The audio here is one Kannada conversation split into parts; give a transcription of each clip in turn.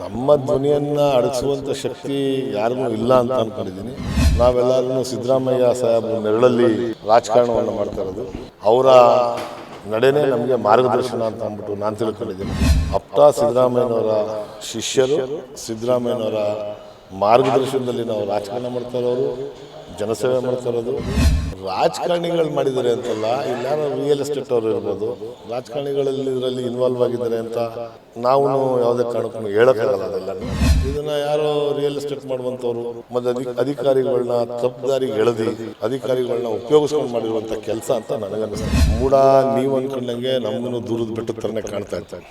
ನಮ್ಮ ಧ್ವನಿಯನ್ನು ಅಡಗಿಸುವಂಥ ಶಕ್ತಿ ಯಾರಿಗೂ ಇಲ್ಲ ಅಂತ ಅನ್ಕೊಂಡಿದ್ದೀನಿ. ನಾವೆಲ್ಲರೂ ಸಿದ್ದರಾಮಯ್ಯ ಸಾಹೇಬ್ರ ನೆರಳಲ್ಲಿ ರಾಜಕಾರಣವನ್ನು ಮಾಡ್ತಾ ಇರೋದು. ಅವರ ನಡೆನೇ ನಮಗೆ ಮಾರ್ಗದರ್ಶನ ಅಂತ ಅಂದ್ಬಿಟ್ಟು ನಾನು ತಿಳ್ಕೊಂಡಿದ್ದೀನಿ. ಅಪ್ಪ ಸಿದ್ದರಾಮಯ್ಯನವರ ಶಿಷ್ಯರು, ಸಿದ್ದರಾಮಯ್ಯನವರ ಮಾರ್ಗದರ್ಶನದಲ್ಲಿ ನಾವು ರಾಜಕಾರಣ ಮಾಡ್ತಾ ಇರೋರು ಜನಸೇವೆ ಮಾಡ್ತಾ ಇರೋದು ರಾಜಕಾರಣಿಗಳು ಮಾಡಿದ್ದಾರೆ ಅಂತಲ್ಲ ಇಲ್ಲಾರು ರಿಯಲ್ ಎಸ್ಟೇಟ್ ಅವರು ಇರ್ಬೋದು. ರಾಜಕಾರಣಿಗಳಲ್ಲಿ ಇದರಲ್ಲಿ ಇನ್ವಾಲ್ವ್ ಆಗಿದ್ದಾರೆ ಅಂತ ನಾವು ಯಾವುದೇ ಕಾರಣಕ್ಕೂ ಹೇಳೋಕ್ಕಾಗಲ್ಲ ಅದೆಲ್ಲ ಇದನ್ನ ಯಾರೋ ರಿಯಲ್ ಎಸ್ಟೇಟ್ ಮಾಡುವಂಥವ್ರು, ಮತ್ತೆ ಅಧಿ ಅಧಿಕಾರಿಗಳನ್ನ ತಪ್ಪದಾರಿಗೆ ಎಳೆದಿ, ಅಧಿಕಾರಿಗಳನ್ನ ಉಪಯೋಗಿಸ್ಕೊಂಡು ಮಾಡಿರುವಂಥ ಕೆಲಸ ಅಂತ ನನಗನ್ನಿಸ್ತದೆ ಮೂಡ ನೀವು ಅನ್ಕೊಂಡಂಗೆ ನಮಗೂ ದೂರದ ಬೆಟ್ಟದ ಥರನೇ ಕಾಣ್ತಾ ಇರ್ತಾರೆ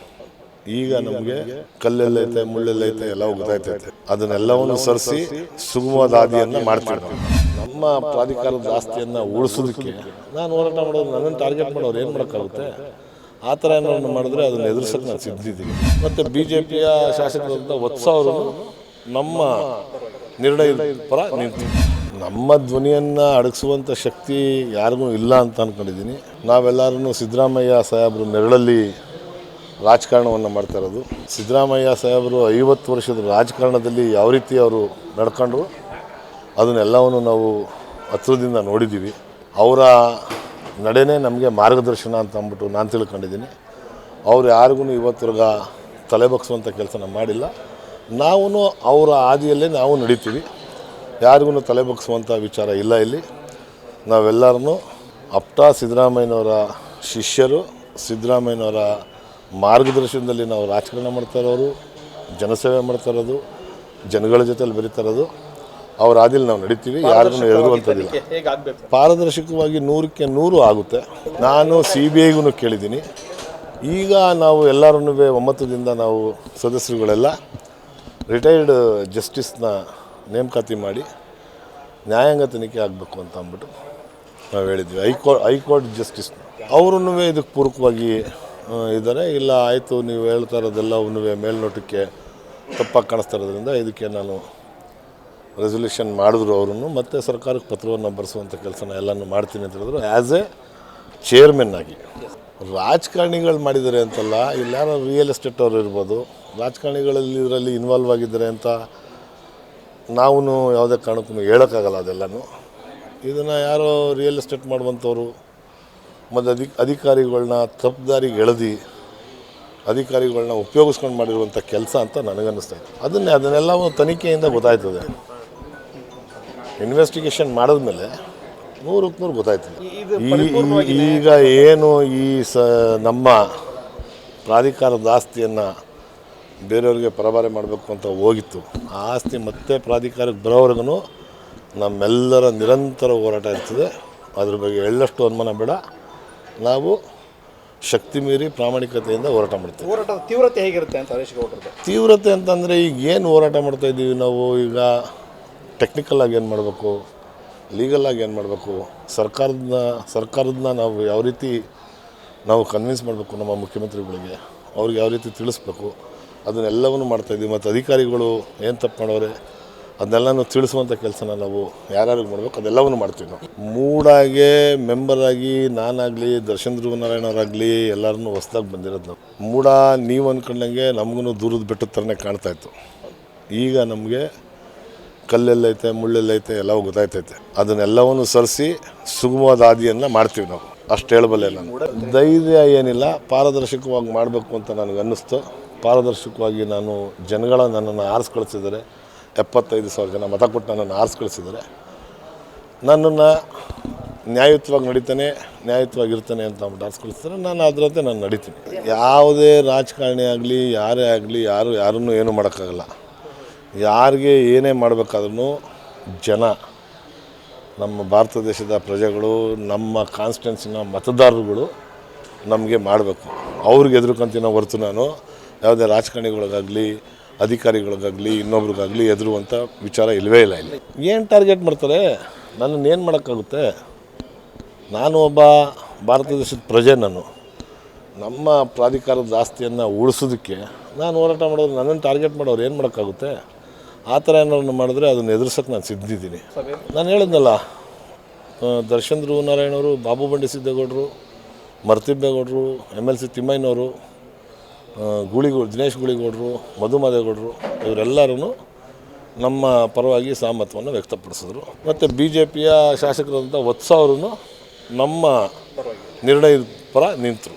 ಈಗ ನಮಗೆ ಕಲ್ಲೆಲ್ಲೈತೆ ಮುಳ್ಳೆಲ್ಲೈತೆ ಎಲ್ಲ ಗೊತ್ತಾಯ್ತೈತೆ ಅದನ್ನೆಲ್ಲವನ್ನು ಸರಿಸಿ ಮಾಡ್ತೀವಿ ನಾವು. ನಮ್ಮ ಪ್ರಾಧಿಕಾರದ ಆಸ್ತಿಯನ್ನು ಉಳಿಸೋದಕ್ಕೆ ನಾನು ಹೋರಾಟ ಮಾಡೋದು ನನ್ನನ್ನು ಟಾರ್ಗೆಟ್ ಮಾಡೋರು ಏನು ಮಾಡೋಕ್ಕಾಗುತ್ತೆ? ಆ ಥರ ಏನಾದ್ರು ಮಾಡಿದ್ರೆ ಅದನ್ನು ಎದುರಿಸೋಕೆ ನಾನು ಸಿದ್ಧಿದ್ದೀನಿ ಮತ್ತು ಬಿ ಜೆ ಪಿಯ ಶಾಸಕರಂತ ವತ್ಸ ಅವರು ನಮ್ಮ ನಿರ್ಣಯ ಪರ ನಿಂತು ನಮ್ಮ ಧ್ವನಿಯನ್ನು ಅಡಗಿಸುವಂಥ ಶಕ್ತಿ ಯಾರಿಗೂ ಇಲ್ಲ ಅಂತ ಅಂದ್ಕೊಂಡಿದ್ದೀನಿ ನಾವೆಲ್ಲರೂ ಸಿದ್ದರಾಮಯ್ಯ ಸಾಹೇಬರು ನೆರಳಲ್ಲಿ ರಾಜಕಾರಣವನ್ನು ಮಾಡ್ತಾ ಇರೋದು. ಸಿದ್ದರಾಮಯ್ಯ ಸಾಹೇಬರು ಐವತ್ತು ವರ್ಷದ ರಾಜಕಾರಣದಲ್ಲಿ ಯಾವ ರೀತಿ ಅವರು ನಡ್ಕೊಂಡ್ರು? ಅದನ್ನೆಲ್ಲವನ್ನು ನಾವು ಹತ್ರದಿಂದ ನೋಡಿದ್ದೀವಿ. ಅವರ ನಡೆನೇ ನಮಗೆ ಮಾರ್ಗದರ್ಶನ ಅಂತ ಅಂದ್ಬಿಟ್ಟು ನಾನು ತಿಳ್ಕೊಂಡಿದ್ದೀನಿ. ಅವ್ರು ಯಾರಿಗೂ ಇವತ್ತರ್ಗ ತಲೆ ಬಗ್ಸುವಂಥ ಕೆಲಸನ ಮಾಡಿಲ್ಲ. ನಾವು ಅವರ ಹಾದಿಯಲ್ಲೇ ನಾವು ನಡೀತೀವಿ. ಯಾರಿಗೂ ತಲೆ ಬಗ್ಸುವಂಥ ವಿಚಾರ ಇಲ್ಲ ಇಲ್ಲಿ. ನಾವೆಲ್ಲರೂ ಅಪ್ಟ ಸಿದ್ದರಾಮಯ್ಯನವರ ಶಿಷ್ಯರು, ಸಿದ್ದರಾಮಯ್ಯನವರ ಮಾರ್ಗದರ್ಶನದಲ್ಲಿ ನಾವು ರಾಜಕಾರಣ ಮಾಡ್ತಾ ಇರೋರು, ಜನಸೇವೆ ಮಾಡ್ತಾ ಇರೋದು, ಜನಗಳ ಜೊತೆಲಿ ಬೆರೀತಾ ಇರೋದು ಅವ್ರ ಆದಿಲ್ ನಾವು ನಡೀತೀವಿ ಯಾರನ್ನು ಎದುರುವಂಥದ್ದಿಲ್ಲ. ಪಾರದರ್ಶಕವಾಗಿ ನೂರಕ್ಕೆ ನೂರು ಆಗುತ್ತೆ. ನಾನು ಸಿ ಬಿ ಐಗೂ ಕೇಳಿದ್ದೀನಿ. ಈಗ ನಾವು ಎಲ್ಲರೂ ಒಮ್ಮತದಿಂದ ನಾವು ಸದಸ್ಯರುಗಳೆಲ್ಲ ರಿಟೈರ್ಡ್ ಜಸ್ಟಿಸ್ನ ನೇಮಕಾತಿ ಮಾಡಿ ನ್ಯಾಯಾಂಗ ತನಿಖೆ ಆಗಬೇಕು ಅಂತ ಅಂದ್ಬಿಟ್ಟು ನಾವು ಹೇಳಿದ್ವಿ. ಹೈಕೋರ್ಟ್ ಹೈಕೋರ್ಟ್ ಜಸ್ಟಿಸ್ ಅವರೂ ಇದಕ್ಕೆ ಪೂರಕವಾಗಿ ಇದ್ದಾರೆ ಇಲ್ಲ ಆಯಿತು ನೀವು ಹೇಳ್ತಾ ಇರೋದೆಲ್ಲ ಮೇಲ್ನೋಟಕ್ಕೆ ತಪ್ಪಾಗಿ ಕಾಣಿಸ್ತಾ ಇರೋದ್ರಿಂದ ಇದಕ್ಕೆ ನಾನು ರೆಸೊಲ್ಯೂಷನ್ ಮಾಡಿದ್ರು ಅವರನ್ನು ಮತ್ತೆ ಸರ್ಕಾರಕ್ಕೆ ಪತ್ರವನ್ನು ಬರೆಸುವಂಥ ಕೆಲಸನ ಎಲ್ಲನೂ ಮಾಡ್ತೀನಿ ಅಂತ ಹೇಳಿದ್ರು. ಆ್ಯಸ್ ಎ ಚೇರ್ಮನ್ ಆಗಿ. ರಾಜಕಾರಣಿಗಳು ಮಾಡಿದ್ದಾರೆ ಅಂತಲ್ಲ, ಇಲ್ಲಾರು ರಿಯಲ್ ಎಸ್ಟೇಟ್ ಅವರು ಇರ್ಬೋದು. ರಾಜಕಾರಣಿಗಳಲ್ಲಿ ಇದರಲ್ಲಿ ಇನ್ವಾಲ್ವ್ ಆಗಿದ್ದಾರೆ ಅಂತ ನಾವು ಯಾವುದೇ ಕಾರಣಕ್ಕೂ ಹೇಳೋಕ್ಕಾಗಲ್ಲ ಅದೆಲ್ಲನೂ. ಇದನ್ನು ಯಾರೋ ರಿಯಲ್ ಎಸ್ಟೇಟ್ ಮಾಡುವಂಥವ್ರು ಮತ್ತು ಅಧಿ ಅಧಿಕಾರಿಗಳನ್ನ ತಪ್ಪುದಾರಿಗೆ ಎಳೆದು ಅಧಿಕಾರಿಗಳನ್ನ ಉಪಯೋಗಿಸ್ಕೊಂಡು ಮಾಡಿರುವಂಥ ಕೆಲಸ ಅಂತ ನನಗನ್ನಿಸ್ತಾ ಇತ್ತು. ಅದನ್ನೇ ಅದನ್ನೆಲ್ಲ ತನಿಖೆಯಿಂದ ಗೊತ್ತಾಯ್ತದೆ. ಇನ್ವೆಸ್ಟಿಗೇಷನ್ ಮಾಡಿದ್ಮೇಲೆ ನೂರಕ್ಕೆ ನೂರು ಗೊತ್ತಾಯ್ತು. ಈ- ಈಗ ಏನು ಈ ಸ ನಮ್ಮ ಪ್ರಾಧಿಕಾರದ ಆಸ್ತಿಯನ್ನು ಬೇರೆಯವ್ರಿಗೆ ಪರಭಾರೆ ಮಾಡಬೇಕು ಅಂತ ಹೋಗಿತ್ತು ಆ ಆಸ್ತಿ ಮತ್ತೆ ಪ್ರಾಧಿಕಾರಕ್ಕೆ ಬರೋವರೆಗೂ ನಮ್ಮೆಲ್ಲರ ನಿರಂತರ ಹೋರಾಟ ಇರ್ತದೆ. ಅದ್ರ ಬಗ್ಗೆ ಎಳ್ಳಷ್ಟು ಅನುಮಾನ ಬೇಡ. ನಾವು ಶಕ್ತಿ ಮೀರಿ ಪ್ರಾಮಾಣಿಕತೆಯಿಂದ ಹೋರಾಟ ಮಾಡ್ತೀವಿ. ಹೋರಾಟದ ತೀವ್ರತೆ ಹೇಗಿರುತ್ತೆ ಅಂತ ಹರೀಶ್ ಗೌಡ್ರದ್ದು? ತೀವ್ರತೆ ಅಂತಂದರೆ ಈಗ ಏನು ಹೋರಾಟ ಮಾಡ್ತಾ ಇದ್ದೀವಿ ನಾವು ಈಗ ಟೆಕ್ನಿಕಲ್ ಆಗಿ ಏನು ಮಾಡಬೇಕು? ಲೀಗಲ್ ಆಗಿ ಏನು ಮಾಡಬೇಕು? ಸರ್ಕಾರದ ಸರ್ಕಾರದನ್ನ ನಾವು ಯಾವ ರೀತಿ ನಾವು ಕನ್ವಿನ್ಸ್ ಮಾಡಬೇಕು ನಮ್ಮ ಮುಖ್ಯಮಂತ್ರಿಗಳಿಗೆ? ಅವ್ರಿಗೆ ಯಾವ ರೀತಿ ತಿಳಿಸ್ಬೇಕು? ಅದನ್ನೆಲ್ಲವನ್ನು ಮಾಡ್ತಾಯಿದ್ದೀವಿ ಮತ್ತು ಅಧಿಕಾರಿಗಳು ಏನು ತಪ್ಪು ಮಾಡೋರೆ? ಅದನ್ನೆಲ್ಲನೂ ತಿಳಿಸುವಂಥ ಕೆಲಸನ ನಾವು ಯಾರ್ಯಾರಿಗೆ ಮಾಡಬೇಕು? ಅದೆಲ್ಲವನ್ನು ಮಾಡ್ತೀವಿ ನಾವು. ಮೂಡಾಗೆ ಮೆಂಬರಾಗಿ ನಾನಾಗಲಿ ದರ್ಶನ್ ಧ್ರುವನಾರಾಯಣವರಾಗಲಿ ಎಲ್ಲರನ್ನೂ ಹೊಸ್ದಾಗಿ ಬಂದಿರೋದು ನಾವು. ಮೂಡ, ನೀವು ಅಂದ್ಕೊಂಡಂಗೆ ನಮಗೂ ದೂರದ ಬೆಟ್ಟದ ಥರನೇ ಕಾಣ್ತಾ ಇತ್ತು. ಈಗ ನಮಗೆ ಕಲ್ಲೆಲ್ಲೈತೆ, ಮುಳ್ಳೆಲ್ಲೈತೆ, ಎಲ್ಲ ಗೊತ್ತಾಯ್ತೈತೆ. ಅದನ್ನೆಲ್ಲವನ್ನು ಸರಿಸಿ ಸುಗಮವಾದ ಹಾದಿಯನ್ನು ಮಾಡ್ತೀವಿ ನಾವು. ಅಷ್ಟು ಹೇಳಬಲ್ಲೆ ನಾನು. ಧೈರ್ಯ ಏನಿಲ್ಲ, ಪಾರದರ್ಶಕವಾಗಿ ಮಾಡಬೇಕು ಅಂತ ನನಗೆ ಅನ್ನಿಸ್ತು. ಪಾರದರ್ಶಕವಾಗಿ ನಾನು ಜನಗಳ ನನ್ನನ್ನು ಆರಿಸಿ ಕಳಿಸಿದ್ದಾರೆ ಎಪ್ಪತ್ತೈದು ಸಾವಿರ ಜನ ಮತ ಕೊಟ್ಟು ನನ್ನನ್ನು ಆರಿಸಿ ಕಳಿಸಿದ್ದಾರೆ ನನ್ನನ್ನು ನ್ಯಾಯಯುತವಾಗಿ ನಡೀತಾನೆ, ನ್ಯಾಯಯುತವಾಗಿ ಇರ್ತಾನೆ ಅಂತ ಅಂದ್ಬಿಟ್ಟು ಆರಿಸ್ಕೊಳಿಸ್ತಾರೆ ನಾನು ಅದರಂತೆ ನಾನು ನಡೀತೀನಿ. ಯಾವುದೇ ರಾಜಕಾರಣಿ ಆಗಲಿ, ಯಾರೇ ಆಗಲಿ, ಯಾರು ಯಾರನ್ನೂ ಏನೂ ಮಾಡೋಕ್ಕಾಗಲ್ಲ. ಯಾರಿಗೆ ಏನೇ ಮಾಡಬೇಕಾದ್ರೂ ಜನ, ನಮ್ಮ ಭಾರತ ದೇಶದ ಪ್ರಜೆಗಳು, ನಮ್ಮ ಕಾನ್ಸ್ಟಿಟ್ಯೂನ್ಸಿನ ಮತದಾರರುಗಳು ನಮಗೆ ಮಾಡಬೇಕು. ಅವ್ರಿಗೆ ಎದುರುಕಂತಿನ ಹೊರತು ನಾನು ಯಾವುದೇ ರಾಜಕಾರಣಿಗಳಿಗಾಗಲಿ, ಅಧಿಕಾರಿಗಳಿಗಾಗಲಿ, ಇನ್ನೊಬ್ರಿಗಾಗಲಿ ಎದುರುವಂಥ ವಿಚಾರ ಇಲ್ಲವೇ ಇಲ್ಲ ಇಲ್ಲಿ. ಏನು ಟಾರ್ಗೆಟ್ ಮಾಡ್ತಾರೆ? ನನ್ನನ್ನು ಏನು ಮಾಡೋಕ್ಕಾಗುತ್ತೆ? ನಾನು ಒಬ್ಬ ಭಾರತ ದೇಶದ ಪ್ರಜೆ ನಾನು. ನಮ್ಮ ಪ್ರಾಧಿಕಾರದ ಆಸ್ತಿಯನ್ನು ಉಳಿಸೋದಕ್ಕೆ ನಾನು ಹೋರಾಟ ಮಾಡೋದು ನನ್ನನ್ನು ಟಾರ್ಗೆಟ್ ಮಾಡೋರು ಏನು ಮಾಡೋಕ್ಕಾಗುತ್ತೆ? ಆ ಥರ ಏನಾದ್ರು ಮಾಡಿದ್ರೆ ಅದನ್ನು ಎದುರಿಸೋಕೆ ನಾನು ಸಿದ್ಧಿದ್ದೀನಿ ನಾನು ಹೇಳಿದ್ನಲ್ಲ ದರ್ಶನ್ ದರ್ಶನ್ ಧ್ರುವನಾರಾಯಣವರು, ಬಾಬು ಬಂಡಿ ಸಿದ್ದೇಗೌಡರು ಮರ್ತಿಬ್ಬೇಗೌಡರು, ಎಂ ಎಲ್ ಸಿ ತಿಮ್ಮಯ್ಯನವರು ಗೂಳಿಗೌಡ ದಿನೇಶ್ ಗುಳಿಗೌಡರು ಮಧುಮಾದೇಗೌಡರು ಇವರೆಲ್ಲರೂ ನಮ್ಮ ಪರವಾಗಿ ಸಹಮತವನ್ನು ವ್ಯಕ್ತಪಡಿಸಿದ್ರು. ಮತ್ತು ಬಿ ಜೆ ಪಿಯ ಶಾಸಕರಾದಂಥ ವತ್ಸ ಅವರು ನಮ್ಮ ನಿರ್ಣಯದ ಪರ ನಿಂತರು.